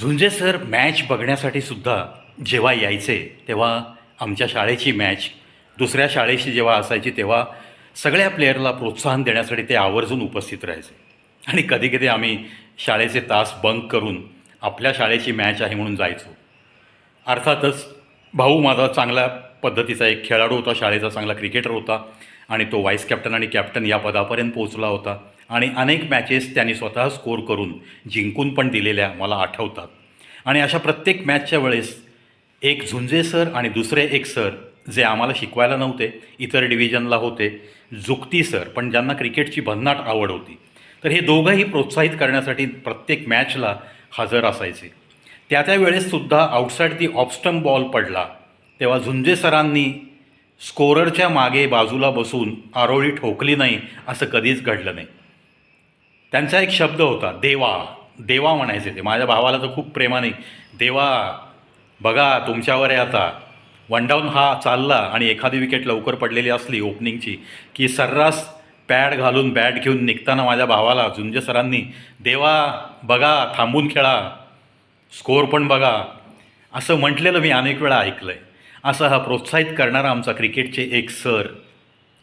झुंजे sir match बघण्यासाठी सुद्धा जेव्हा यायचे तेव्हा आमच्या शाळेची मॅच दुसऱ्या शाळेशी जेव्हा असायची तेव्हा सगळ्या प्लेयरला प्रोत्साहन देण्यासाठी ते आवर्जून उपस्थित राहायचे. आणि कधी कधी आम्ही शाळेचे तास बंक करून आपल्या शाळेची मॅच आहे म्हणून जायचो. अर्थातच भाऊ माझा चांगल्या पद्धतीचा एक खेळाडू होता शाळेचा चांगला क्रिकेटर होता आणि तो व्हाईस कॅप्टन आणि कॅप्टन या पदापर्यंत पोहोचला होता. आणि अनेक मॅचेस त्यांनी स्वतः स्कोर करून जिंकून पण दिलेल्या मला आठवतात. आणि अशा प्रत्येक मॅचच्या वेळेस एक झुंजे सर आणि दुसरे एक सर जे आम्हाला शिकवायला नव्हते इतर डिव्हिजनला होते जुक्ती सर पण ज्यांना क्रिकेटची भन्नाट आवड होती. तर हे दोघंही प्रोत्साहित करण्यासाठी प्रत्येक मॅचला हजर असायचे. त्या त्या वेळेससुद्धा आउटसाईड दी ऑफस्टम बॉल पडला तेव्हा झुंजे सरांनी स्कोररच्या मागे बाजूला बसून आरोळी ठोकली नाही असं कधीच घडलं नाही. त्यांचा एक शब्द होता देवा. देवा म्हणायचे ते. माझ्या भावाला तर खूप प्रेमाने देवा बघा तुमच्यावर आहे आता. वन डाऊन हा चालला आणि एखादी विकेट लवकर पडलेली असली ओपनिंगची की सर्रास पॅड घालून बॅट घेऊन निघताना माझ्या भावाला झुंजे सरांनी देवा बघा थांबून खेळा. स्कोर पण बघा. असं म्हटलेलं मी अनेक वेळा ऐकलं आहे असं हा प्रोत्साहित करणारा आमचा क्रिकेटचे एक सर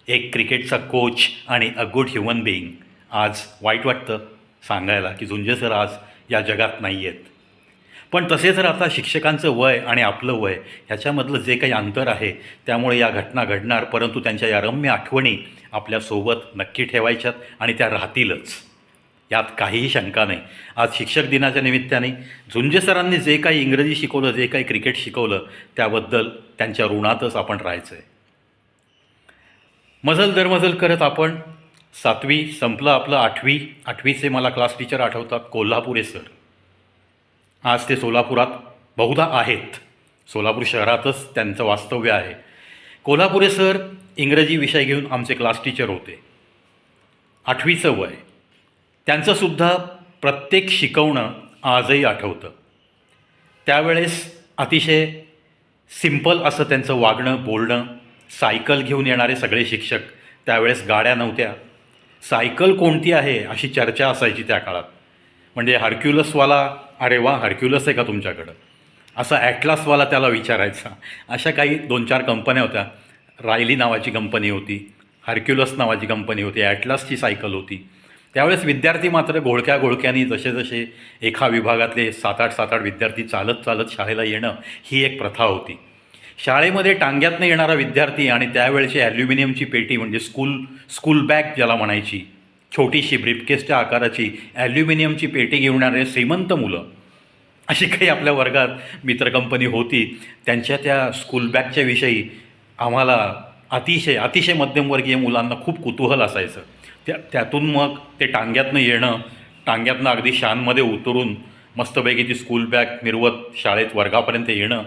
एक क्रिकेटचा कोच आणि अ गुड ह्युमन बिईंग आज वाईट वाटतं सांगायला की झुंजे सर आज या जगात नाही आहेत पण तसे जर आता शिक्षकांचं वय आणि आपलं वय ह्याच्यामधलं जे काही अंतर आहे त्यामुळे या घटना घडणार परंतु त्यांच्या या रम्य आठवणी आपल्यासोबत नक्की ठेवायच्यात आणि त्या राहतीलच. यात काहीही शंका नाही. आज शिक्षक दिनाच्या निमित्ताने झुंजे सरांनी जे काही इंग्रजी शिकवलं जे काही क्रिकेट शिकवलं त्याबद्दल त्यांच्या ऋणातच आपण राहायचं आहे मजल दरमजल करत आपण सातवी संपलं आपलं आठवी. आठवीचे मला क्लास टीचर आठवतात कोल्हापुरे सर आज ते सोलापुरात बहुधा आहेत. सोलापूर शहरातच त्यांचं वास्तव्य आहे. कोल्हापुरे सर इंग्रजी विषय घेऊन आमचे क्लास टीचर होते. आठवीचं वय. त्यांचंसुद्धा प्रत्येक शिकवणं आजही आठवतं. त्यावेळेस अतिशय सिंपल असं त्यांचं वागणं बोलणं सायकल घेऊन येणारे सगळे शिक्षक त्यावेळेस गाड्या नव्हत्या. सायकल कोणती आहे अशी चर्चा असायची त्या काळात. म्हणजे हर्क्युलसवाला अरे वा हर्क्युलस आहे का तुमच्याकडं? असा ॲटलासवाला त्याला विचारायचा. अशा काही दोन चार कंपन्या होत्या. रायली नावाची कंपनी होती हर्क्युलस नावाची कंपनी होती ॲटलासची सायकल होती. त्यावेळेस विद्यार्थी मात्र घोळक्या घोळक्यानी जसे जसे एका विभागातले सात आठ सात आठ विद्यार्थी चालत चालत शाळेला येणं ही एक प्रथा होती. शाळेमध्ये टांग्यातनं येणारा विद्यार्थी आणि त्यावेळची ॲल्युमिनियमची पेटी म्हणजे स्कूल स्कूल बॅग ज्याला म्हणायची छोटीशी ब्रीफकेसच्या आकाराची ॲल्युमिनियमची पेटी घेऊणारे श्रीमंत मुलं अशी काही आपल्या वर्गात मित्रकंपनी होती. त्यांच्या त्या स्कूल बॅगच्या विषयी आम्हाला अतिशय अतिशय मध्यमवर्गीय मुलांना खूप कुतूहल असायचं. त्या त्यातून मग ते टांग्यातनं येणं टांग्यातनं अगदी शानमध्ये उतरून मस्तपैकी ती स्कूल बॅग मिरवत शाळेत वर्गापर्यंत येणं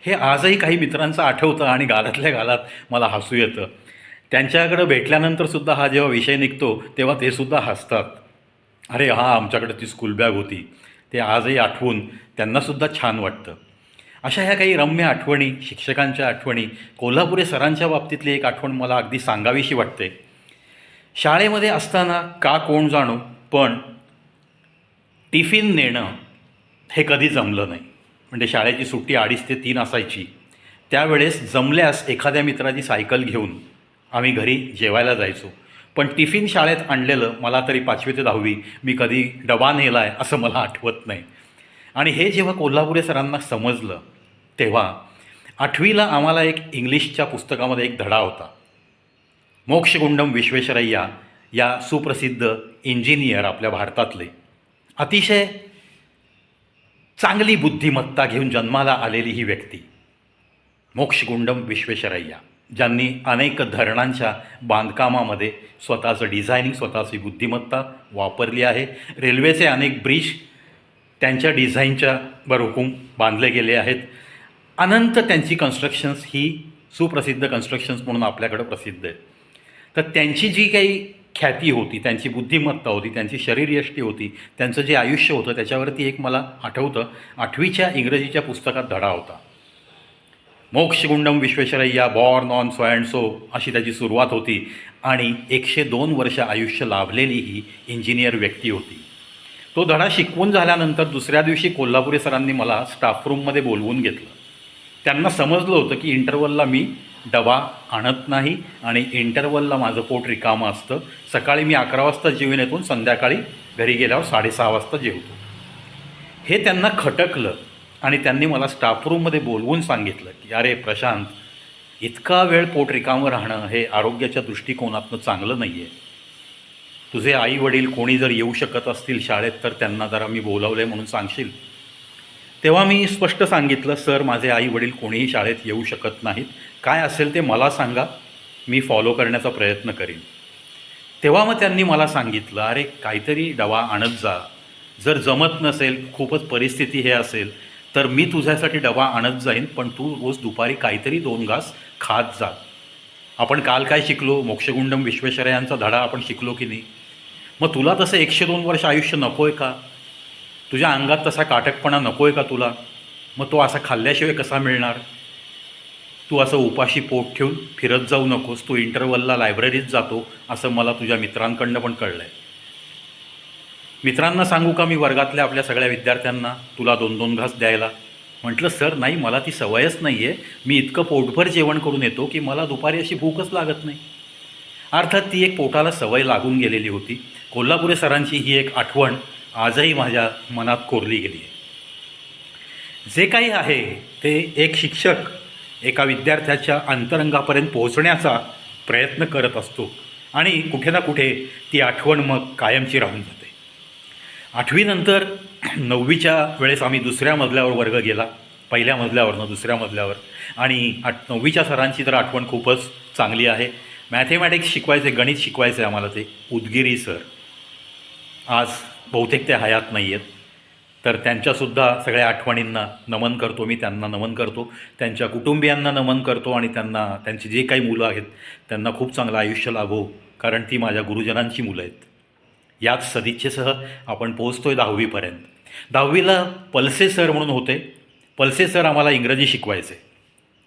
हे आजही काही मित्रांचं आठवतं आणि गालातल्या गालात मला हसू येतं. त्यांच्याकडं भेटल्यानंतरसुद्धा हा जेव्हा विषय निघतो तेव्हा ते सुद्धा हसतात. अरे हा आमच्याकडे ती स्कूल बॅग होती. ते आजही आठवून त्यांनासुद्धा छान वाटतं. अशा ह्या काही रम्य आठवणी शिक्षकांच्या आठवणी कोल्हापुरे सरांच्या बाबतीतली एक आठवण मला अगदी सांगावीशी वाटते. शाळेमध्ये असताना का कोण जाणो पण टिफिन नेणं हे कधी जमलं नाही. म्हणजे शाळेची सुट्टी अडीच ते तीन असायची. त्यावेळेस जमल्यास एखाद्या मित्राची सायकल घेऊन आम्ही घरी जेवायला जायचो. पण टिफिन शाळेत आणलेलं मला तरी पाचवी ते दहावी मी कधी डबा नेला आहे असं मला आठवत नाही. आणि हे जेव्हा कोल्हापुरे सरांना समजलं तेव्हा आठवीला आम्हाला एक इंग्लिशच्या पुस्तकामध्ये एक धडा होता. मोक्षगुंडम विश्वेश्वरय्या या सुप्रसिद्ध इंजिनियर आपल्या भारतातले. अतिशय चांगली बुद्धिमत्ता घेऊन जन्माला आलेली ही व्यक्ती मोक्षगुंडम विश्वेश्वरय्या ज्यांनी अनेक धरणांच्या बांधकामामध्ये स्वतःचं डिझायनिंग स्वतःची बुद्धिमत्ता वापरली आहे. रेल्वेचे अनेक ब्रिज त्यांच्या डिझाईनच्या बरोखून बांधले गेले आहेत. अनंत त्यांची कन्स्ट्रक्शन्स ही सुप्रसिद्ध कन्स्ट्रक्शन्स म्हणून आपल्याकडं प्रसिद्ध आहेत. तर त्यांची जी काही ख्याती होती त्यांची बुद्धिमत्ता होती त्यांची शरीरयष्टी होती त्यांचं जे आयुष्य होतं त्याच्यावरती एक मला आठवतं आठवीच्या इंग्रजीच्या पुस्तकात धडा होता. Mokshagundam Visvesvaraya born on so and so अशी त्याची सुरुवात होती आणि एकशे दोन वर्ष आयुष्य लाभलेली ही इंजिनियर व्यक्ती होती. तो धडा शिकवून झाल्यानंतर दुसऱ्या दिवशी कोल्हापुरी सरांनी मला स्टाफ रूममध्ये बोलवून घेतलं. त्यांना समजलं होतं की इंटरवलला मी डबा आणत नाही आणि इंटरवलला माझं पोट रिकामं असतं. सकाळी मी अकरा वाजता जेवून येतून संध्याकाळी घरी गेल्यावर साडेसहा वाजता जेवतो. हे त्यांना खटकलं आणि त्यांनी मला स्टाफ रूममध्ये बोलवून सांगितलं की अरे प्रशांत इतका वेळ पोट रिकामं राहणं हे आरोग्याच्या दृष्टिकोनातनं चांगलं नाही आहे तुझे आई वडील कोणी जर येऊ शकत असतील शाळेत तर त्यांना जरा मी बोलावलं आहे म्हणून सांगशील? तेव्हा मी स्पष्ट सांगितलं सर माझे आई वडील कोणीही शाळेत येऊ शकत नाहीत. काय असेल ते मला सांगा. मी फॉलो करण्याचा प्रयत्न करीन. तेव्हा मग त्यांनी मला सांगितलं अरे काहीतरी डबा आणत जा. जर जमत नसेल खूपच परिस्थिती हे असेल तर मी तुझ्यासाठी डबा आणत जाईन पण तू रोज दुपारी काहीतरी दोन घास खात जा. आपण काल काय शिकलो? मोक्षगुंडम विश्वेश्वरयांचा धडा आपण शिकलो की नाही? मग तुला तसं एकशे दोन वर्ष आयुष्य नको आहे का? तुझ्या अंगात तसा काटकपणा नको आहे का तुला? मग तो असा खाल्ल्याशिवाय कसा मिळणार? तू असं उपाशी पोट ठेवून फिरत जाऊ नकोस. तू इंटरवलला लायब्ररीत जातो असं मला तुझ्या मित्रांकडनं पण कळलं आहे मित्रांना सांगू का मी वर्गातल्या आपल्या सगळ्या विद्यार्थ्यांना तुला दोन दोन घास द्यायला? म्हटलं सर नाही मला ती सवयच नाही आहे मी इतकं पोटभर जेवण करून येतो की मला दुपारी अशी भूकच लागत नाही. अर्थात ती एक पोटाला सवय लागून गेलेली होती. कोल्हापुरे सरांची ही एक आठवण आजही माझ्या मनात कोरली गेली आहे. जे काही आहे ते एक शिक्षक एका विद्यार्थ्याच्या अंतरंगापर्यंत पोहोचण्याचा प्रयत्न करत असतो आणि कुठे ना कुठे ती आठवण मग कायमची राहून जाते. आठवीनंतर नववीच्या वेळेस आम्ही दुसऱ्या मजल्यावर वर्ग गेला पहिल्या मजल्यावरनं दुसऱ्या मजल्यावर. आणि आठ नववीच्या सरांची तर आठवण खूपच चांगली आहे. मॅथेमॅटिक्स शिकवायचे गणित शिकवायचे आम्हाला ते. उदगिरी सर. आज बहुतेक ते हयात नाही आहेत. तर त्यांच्यासुद्धा सगळ्या आठवणींना नमन करतो मी त्यांना नमन करतो. त्यांच्या कुटुंबियांना नमन करतो आणि त्यांना त्यांची जे काही मुलं आहेत त्यांना खूप चांगलं आयुष्य लाभो कारण ती माझ्या गुरुजनांची मुलं आहेत. याच सदिच्छेसह आपण पोहोचतो आहे दहावीपर्यंत. दहावीला पल्से सर म्हणून होते. पल्से सर आम्हाला इंग्रजी शिकवायचे.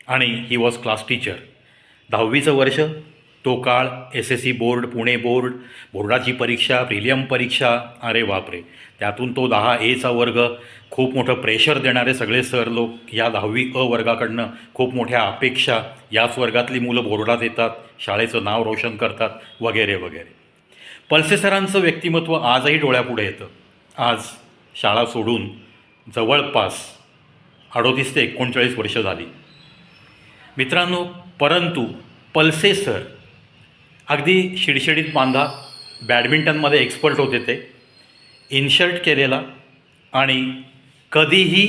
आणि ही वॉज क्लास टीचर दहावीचं वर्ष तो काळ S S C board Pune board बोर्डाची परीक्षा प्रिलियम परीक्षा. अरे बापरे. त्यातून तो दहा एचा वर्ग. खूप मोठं प्रेशर देणारे सगळे सर लोक या दहावी अ वर्गाकडनं खूप मोठ्या अपेक्षा. याच वर्गातली मुलं बोर्डात येतात. शाळेचं नाव रोशन करतात. वगैरे वगैरे. पल्सेसरांचं व्यक्तिमत्व आजही डोळ्यापुढे येतं. आज शाळा सोडून जवळपास अडोतीस ते एकोणचाळीस वर्ष झाली. मित्रांनो परंतु पल्से सर अगदी शिडशिडीत बांधा बॅडमिंटनमध्ये एक्सपर्ट होते ते. इनशर्ट केलेला आणि कधीही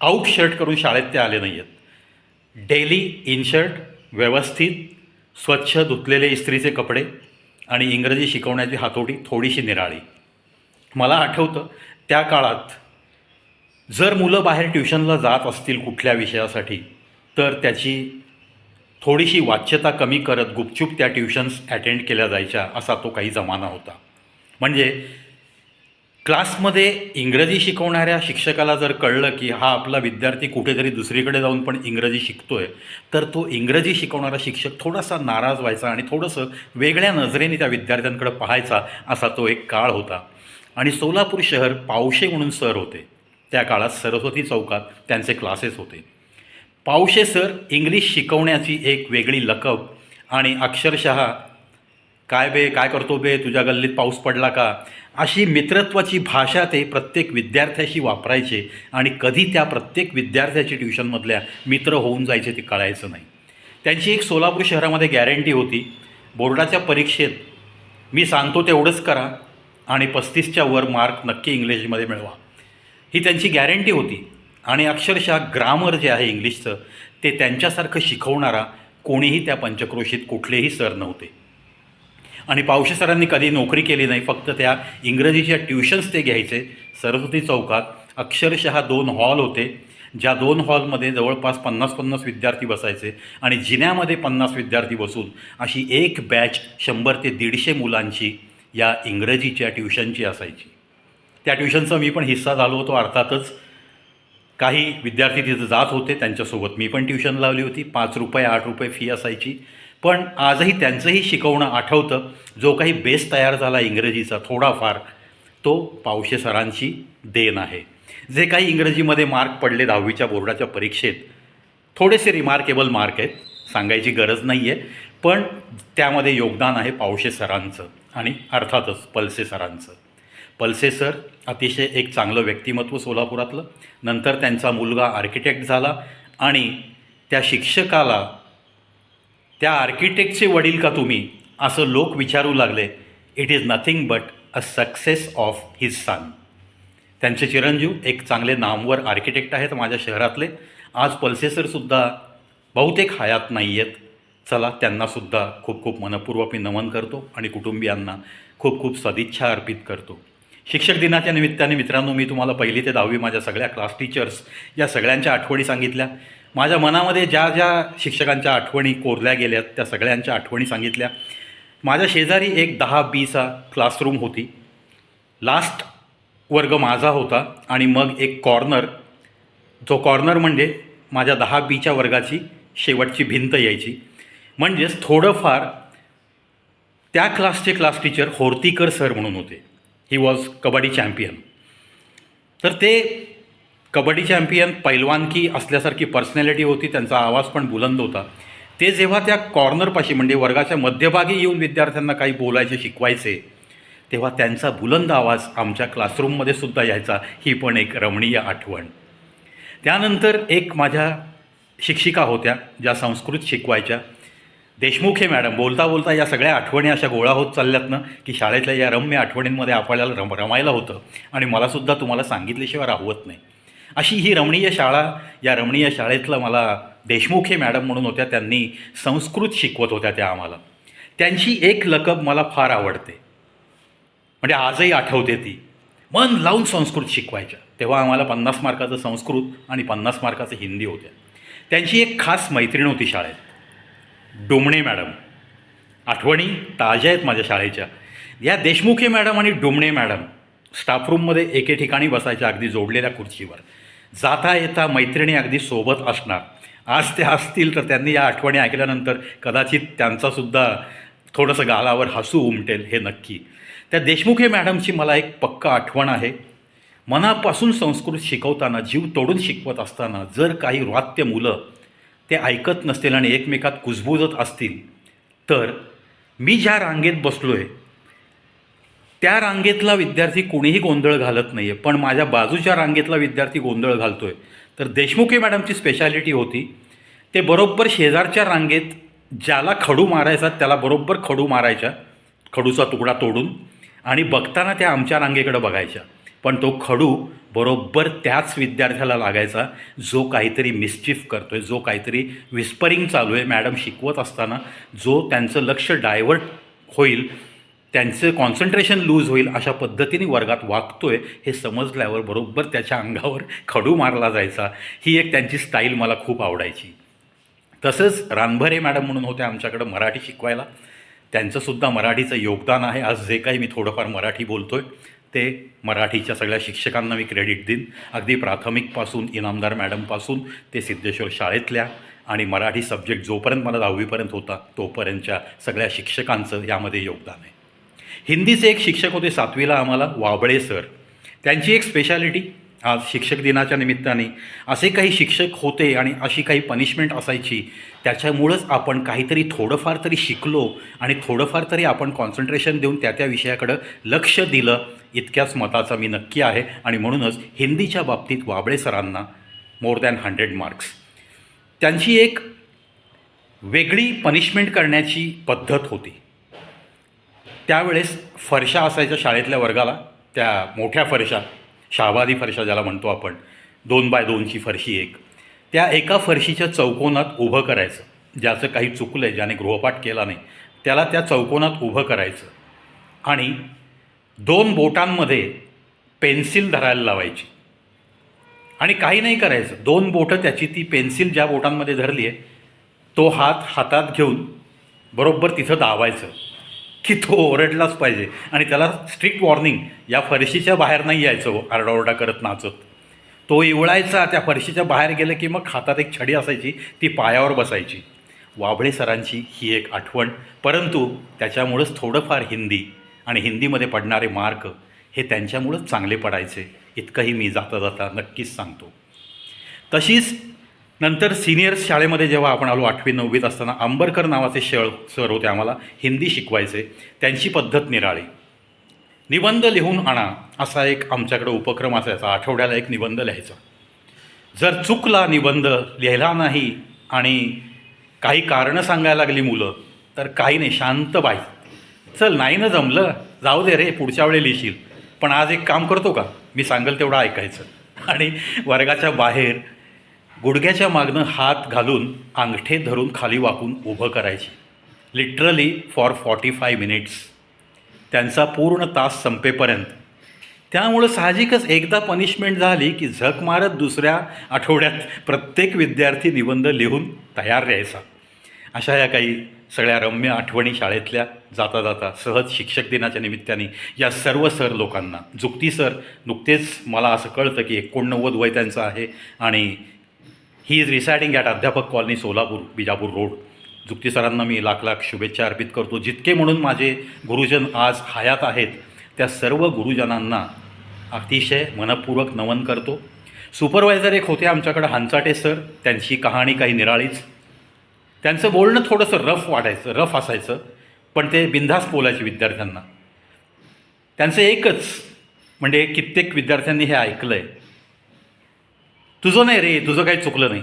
आउट शर्ट करून शाळेत ते आले नाही आहेत डेली इनशर्ट व्यवस्थित स्वच्छ धुतलेले इस्त्रीचे कपडे आणि इंग्रजी शिकवण्याची हातोटी थोडीशी निराळी. मला आठवतं त्या काळात जर मुलं बाहेर ट्युशनला जात असतील कुठल्या विषयासाठी तर त्याची थोडीशी वाच्यता कमी करत गुपचूप त्या ट्युशन्स अटेंड केल्या जायच्या असा तो काही जमाना होता. म्हणजे क्लासमध्ये इंग्रजी शिकवणाऱ्या शिक्षकाला जर कळलं की हा आपला विद्यार्थी कुठेतरी दुसरीकडे जाऊन पण इंग्रजी शिकतो आहे तर तो इंग्रजी शिकवणारा शिक्षक थोडासा नाराज व्हायचा आणि थोडंसं वेगळ्या नजरेने त्या विद्यार्थ्यांकडे पाहायचा असा तो एक काळ होता. आणि सोलापूर शहर पावशे म्हणून सर होते. त्या काळात सरस्वती चौकात त्यांचे क्लासेस होते. पावशे सर इंग्लिश शिकवण्याची एक वेगळी लकब आणि अक्षरशः काय बे काय करतो बे तुझ्या गल्लीत पाऊस पडला का? अशी मित्रत्वाची भाषा ते प्रत्येक विद्यार्थ्याशी वापरायचे आणि कधी त्या प्रत्येक विद्यार्थ्याची ट्युशनमधल्या मित्र होऊन जायचे ते कळायचं नाही. त्यांची एक सोलापूर शहरामध्ये गॅरंटी होती बोर्डाच्या परीक्षेत मी सांगतो तेवढंच करा आणि पस्तीसच्या वर मार्क नक्की इंग्लिशमध्ये मिळवा. ही त्यांची गॅरंटी होती. आणि अक्षरशः ग्रामर जे आहे इंग्लिशचं ते त्यांच्यासारखं शिकवणारा कोणीही त्या पंचक्रोशीत कुठलेही सर नव्हते. आणि पावशे सरांनी कधी नोकरी केली नाही फक्त त्या इंग्रजीच्या ट्युशन्स ते घ्यायचे सरस्वती चौकात. अक्षरशः दोन हॉल होते ज्या दोन हॉलमध्ये जवळपास पन्नास पन्नास विद्यार्थी बसायचे आणि जिन्यामध्ये पन्नास विद्यार्थी बसून अशी एक बॅच शंभर ते दीडशे मुलांची या इंग्रजीच्या ट्युशनची असायची. त्या ट्युशनचा मी पण हिस्सा झालो होतो अर्थातच काही विद्यार्थी तिथं जात होते त्यांच्यासोबत मी पण ट्युशन लावली होती. पाच रुपये आठ रुपये फी असायची. पण आजही त्यांचंही शिकवणं आठवतं. जो काही बेस तयार झाला इंग्रजीचा थोडाफार तो पावशे सरांची देण आहे. जे काही इंग्रजीमध्ये मार्क पडले दहावीच्या बोर्डाच्या परीक्षेत थोडेसे रिमार्केबल मार्क आहेत सांगायची गरज नाही आहे पण त्यामध्ये योगदान आहे पावशे सरांचं आणि अर्थातच पलसे सरांचं. पलसे सर अतिशय एक चांगलं व्यक्तिमत्व सोलापुरातलं. नंतर त्यांचा मुलगा आर्किटेक्ट झाला आणि त्या शिक्षकाला त्या आर्किटेक्टचे वडील का तुम्ही? असं लोक विचारू लागले. It is nothing but a success of his son त्यांचे चिरंजीव एक चांगले नामवर आर्किटेक्ट आहेत माझ्या शहरातले. आज पल्सेसरसुद्धा बहुतेक हयात नाही आहेत चला त्यांनासुद्धा खूप खूप मनपूर्वक मी नमन करतो आणि कुटुंबियांना खूप खूप सदिच्छा अर्पित करतो. शिक्षक दिनाच्या निमित्ताने मित्रांनो मी तुम्हाला पहिली ते दहावी माझ्या सगळ्या क्लास टीचर्स या सगळ्यांच्या आठवणी सांगितल्या. माझ्या मनामध्ये ज्या ज्या शिक्षकांच्या आठवणी कोरल्या गेल्या त्या सगळ्यांच्या आठवणी सांगितल्या. माझ्या शेजारी एक दहा बीचा क्लासरूम होती. लास्ट वर्ग माझा होता आणि मग एक कॉर्नर जो कॉर्नर म्हणजे माझ्या दहा बीच्या वर्गाची शेवटची भिंत यायची. म्हणजेच थोडंफार त्या क्लासचे क्लास टीचर होर्तीकर सर म्हणून होते. ही वॉज कबड्डी चॅम्पियन तर ते कबड्डी चॅम्पियन पैलवानकी असल्यासारखी पर्सनॅलिटी होती त्यांचा आवाज पण बुलंद होता. ते जेव्हा त्या कॉर्नरपाशी म्हणजे वर्गाच्या मध्यभागी येऊन विद्यार्थ्यांना काही बोलायचे शिकवायचे तेव्हा त्यांचा बुलंद आवाज आमच्या क्लासरूममध्ये सुद्धा यायचा. ही पण एक रमणीय आठवण. त्यानंतर एक माझ्या शिक्षिका होत्या ज्या संस्कृत शिकवायच्या. देशमुख हे मॅडम बोलता बोलता या सगळ्या आठवणी अशा गोळा होत चालल्यात ना की शाळेतल्या या रम्य आठवणींमध्ये आपल्याला रम रमायला होतं. आणि मलासुद्धा तुम्हाला सांगितल्याशिवाय राहवत नाही. अशी ही रमणीय शाळा या रमणीय शाळेतलं मला देशमुख हे मॅडम म्हणून होत्या त्यांनी संस्कृत शिकवत होत्या त्या आम्हाला. त्यांची एक लकब मला फार आवडते. म्हणजे आजही आठवते ती. मन लावून संस्कृत शिकवायच्या. तेव्हा आम्हाला पन्नास मार्काचं संस्कृत आणि पन्नास मार्काचं हिंदी होत्या. त्यांची एक खास मैत्रीण होती शाळेत. डोमणे मॅडम. आठवणी ताज्या आहेत माझ्या शाळेच्या. या देशमुखे मॅडम आणि डोमणे मॅडम स्टाफरूममध्ये एके ठिकाणी बसायच्या अगदी जोडलेल्या खुर्चीवर. जाता येता मैत्रिणी अगदी सोबत असणार. आज ते असतील तर त्यांनी या आठवणी ऐकल्यानंतर कदाचित त्यांचासुद्धा थोडंसं गालावर हसू उमटेल हे नक्की. त्या देशमुखे मॅडमची मला एक पक्का आठवण आहे. मनापासून संस्कृत शिकवताना जीव तोडून शिकवत असताना जर काही वात्य मुलं ते ऐकत नसतील आणि एकमेकात कुजबुजत असतील तर मी ज्या रांगेत बसलो आहे त्या रांगेतला विद्यार्थी कोणीही गोंधळ घालत नाही आहे पण माझ्या बाजूच्या रांगेतला विद्यार्थी गोंधळ घालतो आहे तर देशमुखे मॅडमची स्पेशालिटी होती. ते बरोबर शेजारच्या रांगेत ज्याला खडू मारायचा त्याला बरोबर खडू मारायच्या खडूचा तुकडा तोडून आणि बघताना त्या आमच्या रांगेकडे बघायच्या. पण तो खडू बरोबर त्याच विद्यार्थ्याला लागायचा जो काहीतरी मिस्चिफ करतो आहे जो काहीतरी विस्परिंग चालू आहे. मॅडम शिकवत असताना जो त्यांचं लक्ष डायव्हर्ट होईल त्यांचं कॉन्सन्ट्रेशन लूज होईल अशा पद्धतीने वर्गात वागतोय हे समजल्यावर बरोबर त्याच्या अंगावर खडू मारला जायचा. ही एक त्यांची स्टाईल मला खूप आवडायची. तसंच रानभरे मॅडम म्हणून होत्या आमच्याकडं मराठी शिकवायला. त्यांचंसुद्धा मराठीचं योगदान आहे. आज जे काही मी थोडंफार मराठी बोलतो आहे ते मराठीच्या सगळ्या शिक्षकांना मी क्रेडिट देईन. अगदी प्राथमिकपासून इनामदार मॅडमपासून ते सिद्धेश्वर शाळेतल्या आणि मराठी सब्जेक्ट जोपर्यंत मला दहावीपर्यंत होता तोपर्यंतच्या सगळ्या शिक्षकांचं यामध्ये योगदान आहे. हिंदीचे एक शिक्षक होते सातवीला आम्हाला वाबळे सर. त्यांची एक स्पेशालिटी आज शिक्षक दिनाच्या निमित्ताने असे काही शिक्षक होते आणि अशी काही पनिशमेंट असायची त्याच्यामुळंच आपण काहीतरी थोडंफार तरी शिकलो आणि थोडंफार तरी आपण कॉन्सन्ट्रेशन देऊन त्या त्या विषयाकडं लक्ष दिलं इतक्याच मताचा मी नक्की आहे. आणि म्हणूनच हिंदीच्या बाबतीत वाबळे सरांना मोर दॅन हंड्रेड मार्क्स त्यांची एक वेगळी पनिशमेंट करण्याची पद्धत होती. त्यावेळेस फरशा असायच्या शाळेतल्या वर्गाला त्या मोठ्या फरशा. शाहबादी फरशा ज्याला म्हणतो आपण दोन बाय दोनची फरशी एक. त्या एका फरशीच्या चौकोनात उभं करायचं. ज्याचं काही चुकलं आहे ज्याने गृहपाठ केला नाही त्याला त्या चौकोनात उभं करायचं. आणि दोन बोटांमध्ये पेन्सिल धरायला लावायची. आणि काही नाही करायचं. दोन बोटं त्याची ती पेन्सिल ज्या बोटांमध्ये धरली आहे तो हात हातात घेऊन बरोबर तिथं दाबायचं. की तो ओरडलाच पाहिजे. आणि त्याला स्ट्रिक्ट वॉर्निंग या फरशीच्या बाहेर नाही यायचं हो, आरडाओरडा करत नाचत. तो इवळायचा त्या फरशीच्या बाहेर गेलं की मग हातात एक छडी असायची ती पायावर बसायची. वाभळे सरांची ही एक आठवण. परंतु त्याच्यामुळंच थोडंफार हिंदी आणि हिंदीमध्ये पडणारे मार्क हे त्यांच्यामुळंच चांगले पडायचे. इतकंही मी जाता जाता नक्कीच सांगतो. तशीच नंतर सिनियर शाळेमध्ये जेव्हा आपण आलो आठवी नववीत असताना आंबरकर नावाचे शळ सर होते आम्हाला हिंदी शिकवायचे त्यांची पद्धत निराळी. निबंध लिहून आणा असा एक आमच्याकडे उपक्रम असायचा आठवड्याला एक निबंध लिहायचा. जर चुकला निबंध लिहिला नाही आणि काही कारणं सांगायला लागली मुलं तर काही नाही शांत बाई. चल नाही ना जमलं जाऊ दे रे पुढच्या वेळी लिहिशील. पण आज एक काम करतो का? मी सांगेल तेवढं ऐकायचं. आणि वर्गाच्या बाहेर गुडघ्याच्या मागनं हात घालून अंगठे धरून खाली वाकून उभं करायची. Literally for forty five minutes त्यांचा पूर्ण तास संपेपर्यंत. त्यामुळं साहजिकच एकदा पनिशमेंट झाली की झक मारत दुसऱ्या आठवड्यात प्रत्येक विद्यार्थी निबंध लिहून तयार राहायचा. अशा या काही सगळ्या रम्य आठवणी शाळेतल्या जाता जाता सहज शिक्षक दिनाच्या निमित्ताने या सर्व सर लोकांना. जुक्ती सर नुकतेच मला असं कळतं की एकोणनव्वद वय त्यांचं आहे आणि he is residing at Adhyapak colony Solapur Bijapur road Jukti सरांना मी लाख लाख शुभेच्छा अर्पित करतो. जितके म्हणून माझे गुरुजन आज हयात आहेत त्या सर्व गुरुजनांना अतिशय मनपूर्वक नमन करतो. सुपरवायझर एक होते आमच्याकडे हंचाटे सर. त्यांची कहाणी काही निराळीच. त्यांचं बोलणं थोडंसं रफ वाटायचं रफ असायचं पण ते बिनधास्त बोलायचे विद्यार्थ्यांना. त्यांचं एकच म्हणजे कित्येक विद्यार्थ्यांनी हे ऐकलं आहे तुझं नाही रे तुझं काही चुकलं नाही.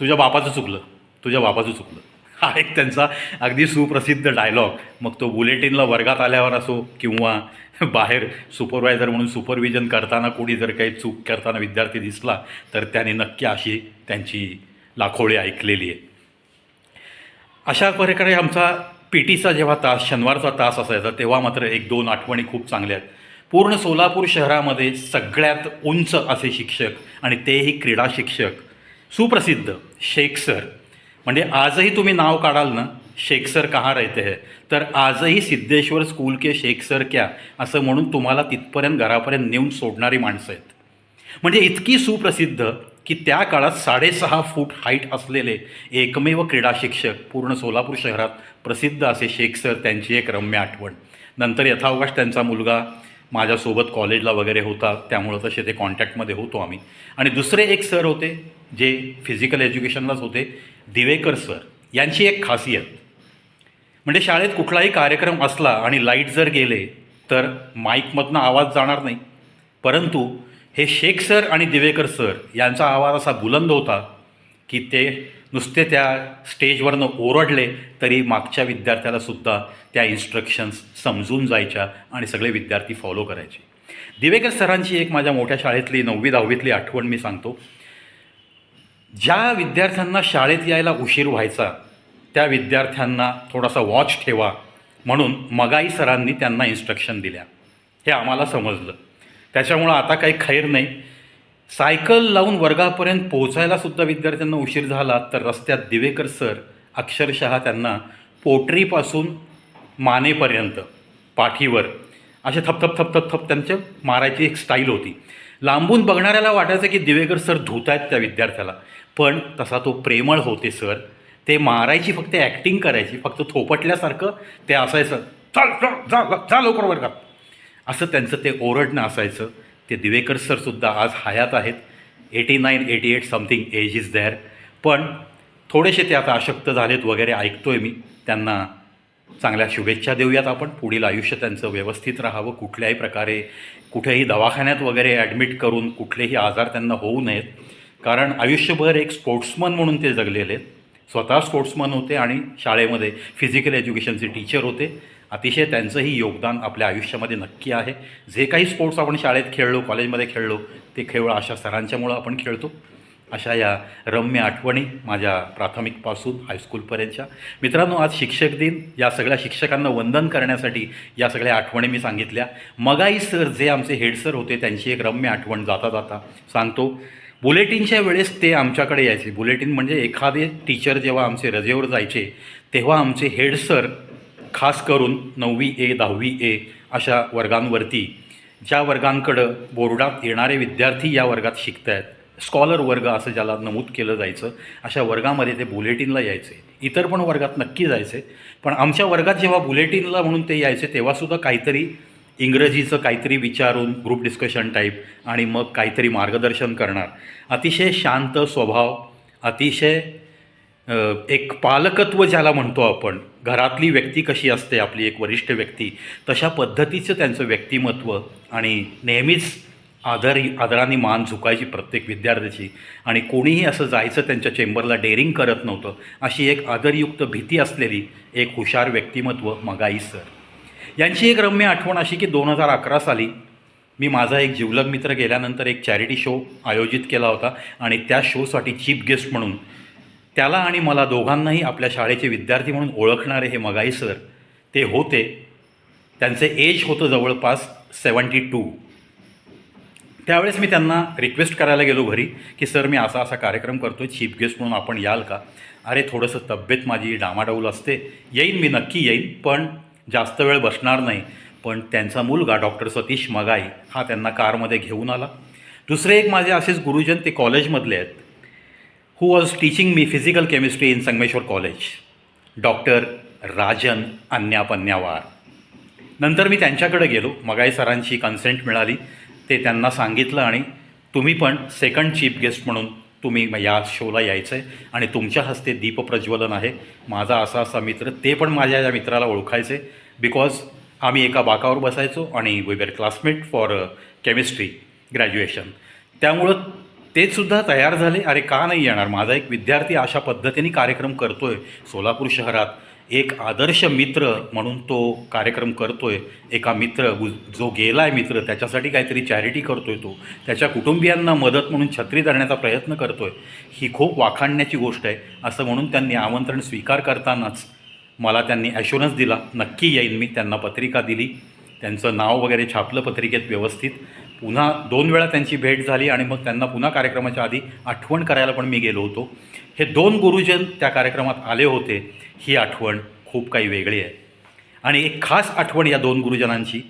तुझ्या बापाचं चुकलं. तुझ्या बापाचं चुकलं. हा एक त्यांचा अगदी सुप्रसिद्ध डायलॉग मग तो बुलेटिनला वर्गात आल्यावर असो किंवा बाहेर सुपरवायझर म्हणून सुपरविजन करताना कोणी जर काही चूक करताना विद्यार्थी दिसला तर त्याने नक्की अशी त्यांची लाखोळी ऐकलेली आहे. अशा प्रकारे आमचा पी टीचा जेव्हा तास शनिवारचा तास असायचा तेव्हा मात्र एक दोन आठवणी खूप चांगल्या आहेत. पूर्ण सोलापूर शहरामध्ये सगळ्यात उंच असे शिक्षक आणि तेही क्रीडा शिक्षक. सुप्रसिद्ध शेख सर. म्हणजे आजही तुम्ही नाव काढाल ना शेख सर कहाँ रहते है? तर आजही सिद्धेश्वर स्कूल के शेख सर क्या? असं म्हणून तुम्हाला तिथपर्यंत घरापर्यंत नेऊन सोडणारी माणसं आहेत. म्हणजे इतकी सुप्रसिद्ध की त्या काळात साडेसहा फूट हाईट असलेले एकमेव क्रीडा शिक्षक पूर्ण सोलापूर शहरात प्रसिद्ध असे शेख सर त्यांची एक रम्य आठवण. नंतर यथावकाश त्यांचा मुलगा माझ्यासोबत कॉलेजला वगैरे होता त्यामुळं तसे ते कॉन्टॅक्टमध्ये होतो आम्ही. आणि दुसरे एक सर होते जे फिजिकल एज्युकेशनलाच होते दिवेकर सर यांची एक खासियत. म्हणजे शाळेत कुठलाही कार्यक्रम असला आणि लाइट जर गेले तर माईकमधनं आवाज जाणार नाही. परंतु हे शेख सर आणि दिवेकर सर यांचा आवाज असा बुलंद होता की ते नुसते त्या स्टेजवरनं ओरडले तरी मागच्या विद्यार्थ्याला सुद्धा त्या इन्स्ट्रक्शन्स समजून जायच्या आणि सगळे विद्यार्थी फॉलो करायचे. दिवेकर सरांची एक माझ्या मोठ्या शाळेतली नववी दहावीतली आठवण मी सांगतो. ज्या विद्यार्थ्यांना शाळेत यायला उशीर व्हायचा त्या विद्यार्थ्यांना थोडासा वॉच ठेवा म्हणून मगाई सरांनी त्यांना इन्स्ट्रक्शन दिल्या. हे आम्हाला समजलं. त्याच्यामुळं आता काही खैर नाही. सायकल लावून वर्गापर्यंत पोहोचायला सुद्धा विद्यार्थ्यांना उशीर झाला तर रस्त्यात दिवेकर सर अक्षरशः त्यांना पोटरीपासून मानेपर्यंत पाठीवर असे थपथप थपथप थप त्यांच्या मारायची एक स्टाईल होती. लांबून बघणाऱ्याला वाटायचं की दिवेकर सर धुत आहेत त्या विद्यार्थ्याला. पण तसा तो प्रेमळ होते सर. ते मारायची फक्त ॲक्टिंग करायची फक्त थोपटल्यासारखं ते असायचं चाल चाल चाल लवकर वर्गात. असं त्यांचं ते ओरडणं असायचं. ते दिवेकर सरसुद्धा आज हयात आहेत. Eighty nine eighty eight something age is there पण थोडेसे ते आता अशक्त झालेत वगैरे ऐकतो आहे मी. त्यांना चांगल्या शुभेच्छा देऊयात आपण. पुढील आयुष्य त्यांचं व्यवस्थित राहावं. कुठल्याही प्रकारे कुठेही दवाखान्यात वगैरे ॲडमिट करून कुठलेही आजार त्यांना होऊ नयेत. कारण आयुष्यभर एक स्पोर्ट्समन म्हणून ते जगलेले आहेत. स्वतः स्पोर्ट्समन होते आणि शाळेमध्ये फिजिकल एज्युकेशनचे टीचर होते. अतिशय त्यांचंही योगदान आपल्या आयुष्यामध्ये नक्की आहे. जे काही स्पोर्ट्स आपण शाळेत खेळलो कॉलेजमध्ये खेळलो ते खेळ अशा सरांच्यामुळं आपण खेळतो. अशा या रम्य आठवणी माझ्या प्राथमिकपासून हायस्कूलपर्यंतच्या मित्रांनो आज शिक्षक दिन. या सगळ्या शिक्षकांना वंदन करण्यासाठी या सगळ्या आठवणी मी सांगितल्या. मगाई सर जे आमचे हेड सर होते त्यांची एक रम्य आठवण जाता जाता सांगतो. बुलेटिनच्या वेळेस ते आमच्याकडे यायचे. बुलेटिन म्हणजे एखादे टीचर जेव्हा आमचे रजेवर जायचे तेव्हा आमचे हेड सर खास करून नववी ए दहावी ए अशा वर्गांवरती ज्या वर्गांकडं बोर्डात येणारे विद्यार्थी या वर्गात शिकत आहेत स्कॉलर वर्ग असं ज्याला नमूद केलं जायचं अशा वर्गामध्ये ते बुलेटिनला यायचे. इतर पण वर्गात नक्की जायचे. पण आमच्या वर्गात जेव्हा बुलेटिनला म्हणून ते यायचे तेव्हासुद्धा काहीतरी इंग्रजीचं काहीतरी विचारून ग्रुप डिस्कशन टाईप आणि मग काहीतरी मार्गदर्शन करणार. अतिशय शांत स्वभाव अतिशय एक पालकत्व ज्याला म्हणतो आपण घरातली व्यक्ती कशी असते आपली एक वरिष्ठ व्यक्ती तशा पद्धतीचं त्यांचं व्यक्तिमत्व आणि नेहमीच आदर आदराने मान झुकायची प्रत्येक विद्यार्थ्याची. आणि कोणीही असं जायचं त्यांच्या चेंबरला डेअरिंग करत नव्हतं अशी एक आदरयुक्त भीती असलेली एक हुशार व्यक्तिमत्व मगाई सर. यांची एक रम्य आठवण अशी की दोन हजार अकरा साली मी माझा एक जिवलग मित्र गेल्यानंतर एक चॅरिटी शो आयोजित केला होता आणि त्या शोसाठी चीफ गेस्ट म्हणून त्याला आणि मला दोघांनाही आपल्या शाळेचे विद्यार्थी म्हणून ओळखणारे हे मगाई सर ते होते. त्यांचे एज होतं जवळपास सेवन्टी टू. त्यावेळेस मी त्यांना रिक्वेस्ट करायला गेलो घरी की सर मी असा असा कार्यक्रम करतो आहे चीफ गेस्ट म्हणून आपण याल का? अरे थोडंसं तब्येत माझी डामाडौल असते. येईन मी नक्की येईन पण जास्त वेळ बसणार नाही. पण त्यांचा मुलगा डॉक्टर सतीश मगाई हा त्यांना कारमध्ये घेऊन आला. दुसरे एक माझे असेच गुरुजन ते कॉलेजमधले आहेत. Who was teaching me physical chemistry in Sangameshwar college doctor Rajan Annyapanyawar नंतर मी त्यांच्याकडे गेलो. मगाई सरांची कन्सेंट मिळाली. ते त्यांना सांगितलं आणि तुम्ही पण सेकंड चीफ गेस्ट म्हणून तुम्ही या शोला यायचं आहे आणि तुमच्या हस्ते दीपप्रज्वलन आहे. माझा असा असा मित्र ते पण माझ्या या मित्राला ओळखायचे. बिकॉज आम्ही एका बाकावर बसायचो आणि we were classmate for chemistry graduation त्यामुळं ते सुद्धा तयार झाले. अरे का नाही येणार? माझा एक विद्यार्थी अशा पद्धतीने कार्यक्रम करतोय सोलापूर शहरात. एक आदर्श मित्र म्हणून तो कार्यक्रम करतोय. एका मित्र जो गेला आहे मित्र त्याच्यासाठी काहीतरी चॅरिटी करतोय तो. त्याच्या कुटुंबियांना मदत म्हणून छत्री धरण्याचा प्रयत्न करतोय. ही खूप वाखाणण्याची गोष्ट आहे. असं म्हणून त्यांनी आमंत्रण स्वीकार करतानाच मला त्यांनी ॲश्युरन्स दिला. नक्की येईन मी त्यांना पत्रिका दिली. त्यांचं नाव वगैरे छापलं पत्रिकेत व्यवस्थित. पुन्हा दोन वेळा त्यांची भेट झाली आणि मग त्यांना पुन्हा कार्यक्रमाच्या आधी आठवण करायला पण मी गेलो होतो. हे दोन गुरुजन त्या कार्यक्रमात आले होते ही आठवण खूप काही वेगळी आहे. आणि एक खास आठवण या दोन गुरुजनांची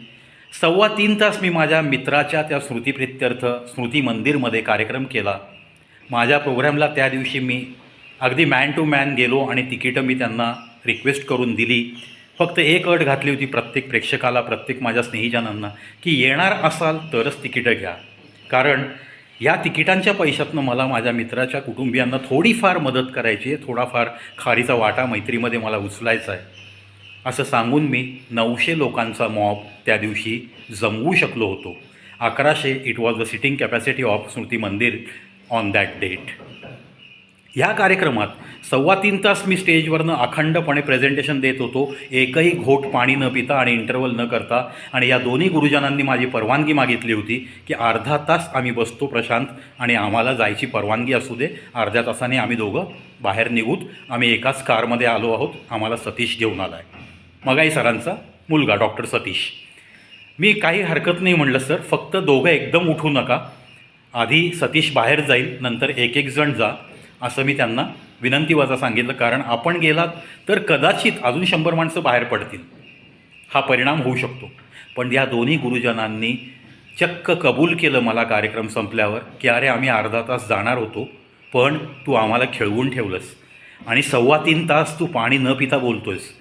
सव्वा तीन तास मी माझ्या मित्राच्या त्या स्मृतिप्रित्यर्थ स्मृती मंदिरमध्ये कार्यक्रम केला. माझ्या प्रोग्रॅमला त्या दिवशी मी अगदी मॅन टू मॅन गेलो आणि तिकीटं मी त्यांना रिक्वेस्ट करून दिली. फक्त एक अट घातली होती प्रत्येक प्रेक्षकाला प्रत्येक माझ्या स्नेहीजनांना की येणार असाल तरच तिकीटं घ्या. कारण या तिकिटांच्या पैशातनं मला माझ्या मित्राच्या कुटुंबियांना थोडीफार मदत करायची आहे थोडाफार खारीचा वाटा मैत्रीमध्ये मला उचलायचा आहे. असं सांगून मी नऊशे लोकांचा मॉब त्या दिवशी जमवू शकलो होतो. अकराशे it was the sitting capacity of Smruti Mandir on that date ह्या कार्यक्रमात सव्वा तीन तास मी स्टेजवरनं अखंडपणे प्रेझेंटेशन देत होतो. एकही घोट पाणी न पिता आणि इंटरवल न करता. आणि या दोन्ही गुरुजनांनी माझी परवानगी मागितली होती की अर्धा तास आम्ही बसतो प्रशांत आणि आम्हाला जायची परवानगी असू दे. अर्ध्या तासाने आम्ही दोघं बाहेर निघूत. आम्ही एकाच कारमध्ये आलो आहोत. आम्हाला सतीश घेऊन आला आहे मगाई सरांचा मुलगा डॉक्टर सतीश. मी काही हरकत नाही म्हणलं सर. फक्त दोघं एकदम उठू नका. आधी सतीश बाहेर जाईल. नंतर एक एक जण जा. असं मी त्यांना विनंती विनंतीवजा सांगितलं. कारण आपण गेलात तर कदाचित अजून शंभर माणसं बाहेर पडतील. हा परिणाम होऊ शकतो. पण या दोन्ही गुरुजनांनी चक्क कबूल केलं मला कार्यक्रम संपल्यावर की अरे आम्ही अर्धा तास जाणार होतो पण तू आम्हाला खेळवून ठेवलंस. आणि सव्वा तीन तास तू पाणी न पिता बोलतोयस.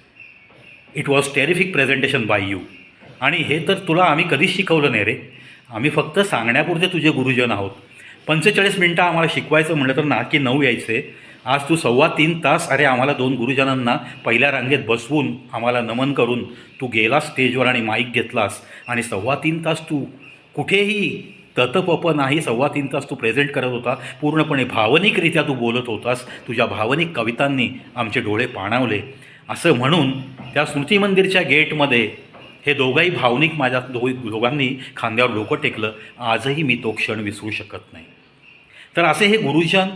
It was terrific presentation by you आणि हे तर तुला आम्ही कधीच शिकवलं नाही रे. आम्ही फक्त सांगण्यापुरते तुझे गुरुजन आहोत. पंचेचाळीस मिनटं आम्हाला शिकवायचं म्हटलं तर ना की नऊ यायचे. आज तू सव्वा तीन तास अरे आम्हाला दोन गुरुजनांना पहिल्या रांगेत बसवून आम्हाला नमन करून तू गेला स्टेजवर आणि माईक घेतलास. आणि सव्वा तीन तास तू कुठेही ततपप नाही सव्वा तीन तास तू प्रेझेंट करत होता. पूर्णपणे भावनिकरित्या तू बोलत होतास. तुझ्या भावनिक कवितांनी आमचे डोळे पाणावले. असं म्हणून त्या स्मृतिमंदिरच्या गेटमध्ये हे दोघंही भावनिक माझ्या दो दोघांनी खांद्यावर डोकं टेकलं. आजही मी तो क्षण विसरू शकत नाही. तर असे हे गुरुजन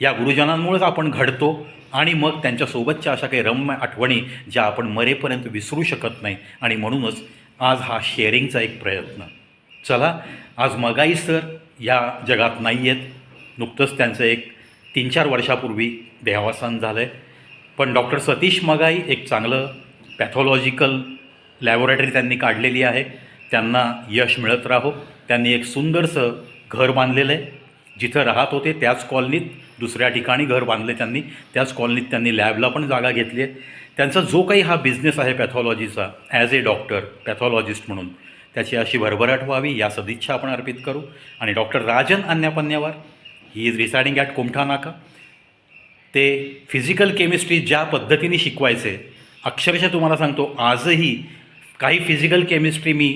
या गुरुजनांमुळेच आपण घडतो आणि मग त्यांच्यासोबतच्या अशा काही रम्य आठवणी ज्या आपण मरेपर्यंत विसरू शकत नाही. आणि म्हणूनच आज हा शेअरिंगचा एक प्रयत्न. चला आज मगाई सर या जगात नाही आहेत नुकतंच त्यांचं एक तीन चार वर्षापूर्वी देहावसान झालं आहे पण डॉक्टर सतीश मगाई एक चांगलं पॅथॉलॉजिकल लॅबोरेटरी त्यांनी काढलेली आहे. त्यांना यश मिळत राहो. त्यांनी एक सुंदरसं घर बांधलेलं आहे. जिथं राहत होते त्याच कॉलनीत दुसऱ्या ठिकाणी घर बांधले त्यांनी. त्याच कॉलनीत त्यांनी लॅबला पण जागा घेतली आहे. त्यांचा जो काही हा बिझनेस आहे पॅथॉलॉजीचा ॲज ए डॉक्टर पॅथॉलॉजिस्ट म्हणून त्याची अशी भरभराट व्हावी या सदिच्छा आपण अर्पित करू. आणि doctor Rajan Annyapanyawar he is residing at Kumtha Naka ते फिजिकल केमिस्ट्री ज्या पद्धतीने शिकवायचे अक्षरशः तुम्हाला सांगतो आजही काही फिजिकल केमिस्ट्री मी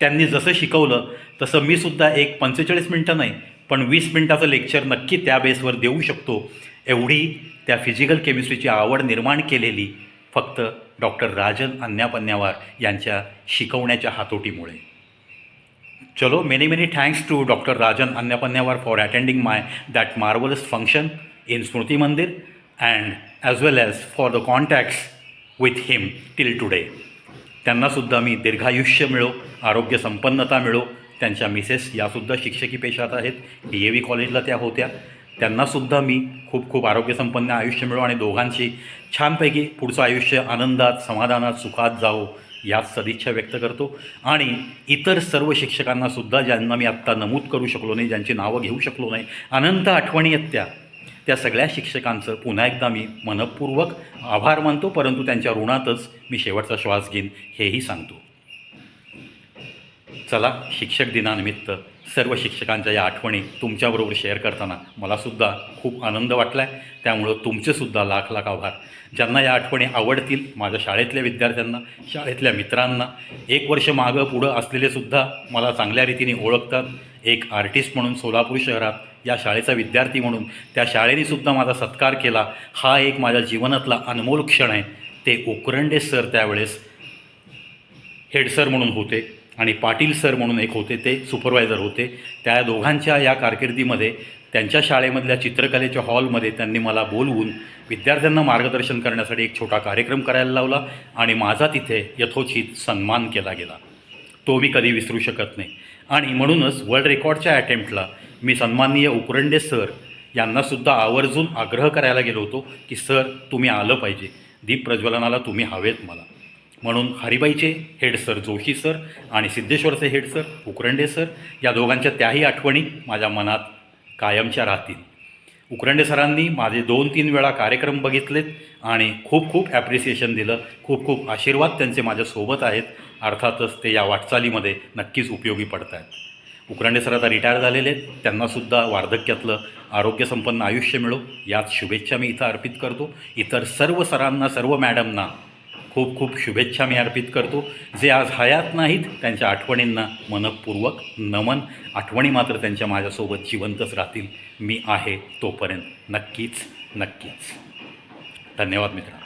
त्यांनी जसं शिकवलं तसं मी सुद्धा एक पंचेचाळीस मिनटं नाही पण वीस मिनटाचं लेक्चर नक्की त्या बेसवर देऊ शकतो. एवढी त्या फिजिकल केमिस्ट्रीची आवड निर्माण केलेली फक्त डॉक्टर राजन अन्यापन्यावार यांच्या शिकवण्याच्या हातोटीमुळे. चलो many many thanks to doctor Rajan Annyapanyawar for attending my that marvellous function in Smruti Mandir and as well as for the contacts with him till today त्यांनासुद्धा मी दीर्घायुष्य मिळो आरोग्य संपन्नता मिळो त्यांच्या मिसेस यासुद्धा शिक्षकी पेशात आहेत. डी ए व्ही कॉलेजला त्या होत्या. त्यांनासुद्धा मी खूप खूप आरोग्यसंपन्न आयुष्य मिळो आणि दोघांची छानपैकी पुढचं आयुष्य आनंदात समाधानात सुखात जावो याच सदिच्छा व्यक्त करतो. आणि इतर सर्व शिक्षकांनासुद्धा ज्यांना मी आत्ता नमूद करू शकलो नाही ज्यांची नावं घेऊ शकलो नाही अनंत आठवणी आहेत त्या. त्या सगळ्या शिक्षकांचं पुन्हा एकदा मी मनपूर्वक आभार मानतो. परंतु त्यांच्या ऋणातच मी शेवटचा श्वास घेईन हेही सांगतो. चला शिक्षक दिनानिमित्त सर्व शिक्षकांच्या या आठवणी तुमच्याबरोबर शेअर करताना मलासुद्धा खूप आनंद वाटला आहे त्यामुळं तुमचेसुद्धा लाख लाख आभार. ज्यांना या आठवणी आवडतील माझ्या शाळेतल्या विद्यार्थ्यांना शाळेतल्या मित्रांना एक वर्ष मागं पुढं असलेलेसुद्धा मला चांगल्या रीतीने ओळखतात. एक आर्टिस्ट म्हणून सोलापूर शहरात या शाळेचा विद्यार्थी म्हणून त्या शाळेने सुद्धा माझा सत्कार केला. हा एक माझ्या जीवनातला अनमोल क्षण आहे. ते उकरंडे सर त्यावेळेस हेड सर म्हणून होते. आणि पाटील सर म्हणून एक होते ते सुपरवायझर होते. त्या दोघांच्या या कारकिर्दीमध्ये त्यांच्या शाळेमधल्या चित्रकलेच्या हॉलमध्ये त्यांनी मला बोलवून विद्यार्थ्यांना मार्गदर्शन करण्यासाठी एक छोटा कार्यक्रम करायला लावला आणि माझा तिथे यथोचित सन्मान केला गेला. तो मी कधी विसरू शकत नाही. आणि म्हणूनच वर्ल्ड रेकॉर्डच्या अटेम्प्टला मी सन्माननीय उकरंडे सर यांनासुद्धा आवर्जून आग्रह करायला गेलो होतो की सर तुम्ही आलं पाहिजे. दीप प्रज्वलनाला तुम्ही हवेत मला. म्हणून हरिबाईचे हेड सर जोशी सर आणि सिद्धेश्वरचे हेड सर उकरंडे सर या दोघांच्या त्याही आठवणी माझ्या मनात कायमच्या राहतील. उकरंडे सरांनी माझे दोन तीन वेळा कार्यक्रम बघितलेत आणि खूप खूप ॲप्रिसिएशन दिलं. खूप खूप आशीर्वाद त्यांचे माझ्यासोबत आहेत. अर्थातच ते या वाटचालीमध्ये नक्कीच उपयोगी पडत आहेत उकरंडे सर आता रिटायर झालेले आहेत. त्यांनासुद्धा वार्धक्यातलं आरोग्यसंपन्न आयुष्य मिळो. यात शुभेच्छा मी इथं अर्पित करतो. इतर सर्व सरांना सर्व मॅडमना खूप खूप शुभेच्छा मी अर्पित करतो. जे आज हयात नाहीत त्यांच्या आठवणींना मनपूर्वक नमन. आठवणी मात्र त्यांच्या माझ्यासोबत जिवंतच राहतील. मी आहे तोपर्यंत नक्कीच नक्कीच. धन्यवाद मित्रांनो.